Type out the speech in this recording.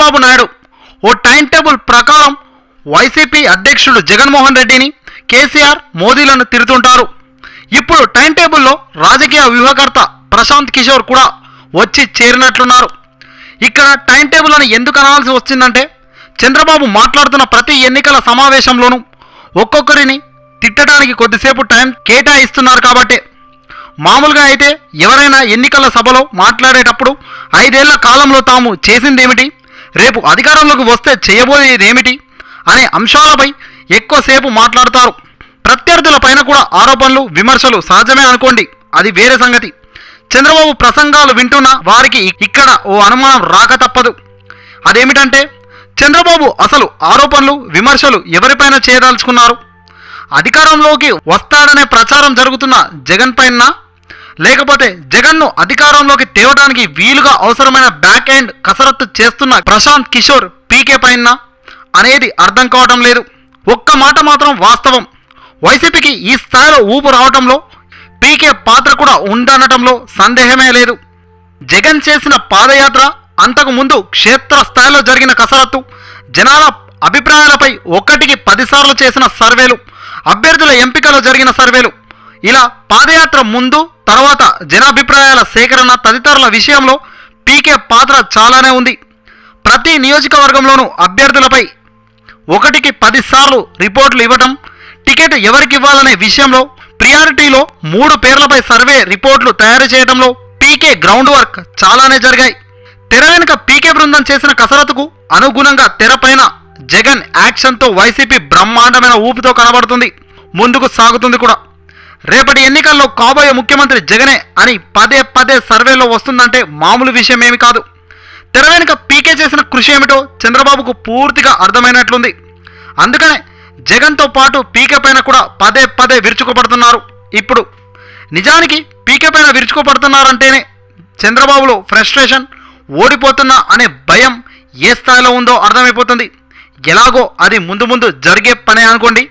చంద్రబాబు నాయుడు. ఓ time table ప్రకారం YCP అధ్యక్షుడు జగన్మోహన్ రెడ్డిని కేసీఆర్ మోదీలను తిరుగుతుంటారు ఇప్పుడు టైం టేబుల్లో రాజకీయ వ్యూహకర్త ప్రశాంత్ కిషోర్ కూడా వచ్చి చేరినట్లున్నారు. ఇక్కడ టైం టేబుల్ అని ఎందుకు అనాల్సి వచ్చిందంటే చంద్రబాబు మాట్లాడుతున్న ప్రతి ఎన్నికల సమావేశంలోనూ ఒక్కొక్కరిని తిట్టడానికి కొద్దిసేపు టైం కేటాయిస్తున్నారు కాబట్టి. మామూలుగా అయితే ఎవరైనా ఎన్నికల సభలో మాట్లాడేటప్పుడు ఐదేళ్ళ కాలంలో తాము చేసిందేమిటి? రేపు అధికారంలోకి వస్తే చేయబోయేదేమిటి అనే అంశాలపై ఎక్కువసేపు మాట్లాడతారు. ప్రత్యర్థుల పైన కూడా ఆరోపణలు విమర్శలు సహజమే అనుకోండి. అది వేరే సంగతి. చంద్రబాబు ప్రసంగాలు వింటున్న వారికి ఇక్కడ ఓ అనుమానం రాక తప్పదు. అదేమిటంటే చంద్రబాబు అసలు ఆరోపణలు విమర్శలు ఎవరిపైన చేయదలుచుకున్నారు? అధికారంలోకి వస్తాడనే ప్రచారం జరుగుతున్న జగన్ పైన లేకపోతే జగన్ను అధికారంలోకి తేవడానికి వీలుగా అవసరమైన బ్యాక్ ఎండ్ కసరత్తు చేస్తున్న ప్రశాంత్ కిషోర్ పీకే పైన అనేది అర్థం కావటం లేదు. ఒక్క మాట మాత్రం వాస్తవం. వైసీపీకి ఈ స్థాయిలో ఊపు రావటంలో పీకే పాత్ర కూడా ఉండనటంలో సందేహమే లేదు. జగన్ చేసిన పాదయాత్ర అంతకు ముందు క్షేత్ర స్థాయిలో జరిగిన కసరత్తు జనాల అభిప్రాయాలపై ఒకటికి పదిసార్లు చేసిన సర్వేలు అభ్యర్థుల ఎంపికలో జరిగిన సర్వేలు ఇలా పాదయాత్ర ముందు తర్వాత జనాభిప్రాయాల సేకరణ తదితరుల విషయంలో పీకే పాత్ర చాలానే ఉంది. ప్రతి నియోజకవర్గంలోనూ అభ్యర్థులపై ఒకటికి పదిసార్లు రిపోర్ట్లు ఇవ్వటం టికెట్ ఎవరికి ఇవ్వాలనే విషయంలో ప్రియారిటీలో మూడు పేర్లపై సర్వే రిపోర్ట్లు తయారు చేయడంలో పీకే గ్రౌండ్ వర్క్ చాలానే జరిగాయి. తెర వెనుక పీకే బృందం చేసిన కసరత్తుకు అనుగుణంగా తెరపైన జగన్ యాక్షన్తో వైసీపీ బ్రహ్మాండమైన ఊపితో కనబడుతుంది. ముందుకు సాగుతుంది కూడా. రేపటి ఎన్నికల్లో కాబోయే ముఖ్యమంత్రి జగనే అని పదే పదే సర్వేలో వస్తుందంటే మామూలు విషయం ఏమి కాదు. తెర వెనుక పీకే చేసిన కృషి ఏమిటో చంద్రబాబుకు పూర్తిగా అర్థమైనట్లుంది. అందుకనే జగన్తో పాటు పీకే పైన కూడా పదే పదే విరుచుకుపడుతున్నారు. ఇప్పుడు నిజానికి పీకే పైన విరుచుకుపడుతున్నారంటేనే చంద్రబాబులో ఫ్రస్ట్రేషన్ ఓడిపోతున్నా అనే భయం ఏ స్థాయిలో ఉందో అర్థమైపోతుంది. ఎలాగో అది ముందు ముందు జరిగే పనే అనుకోండి.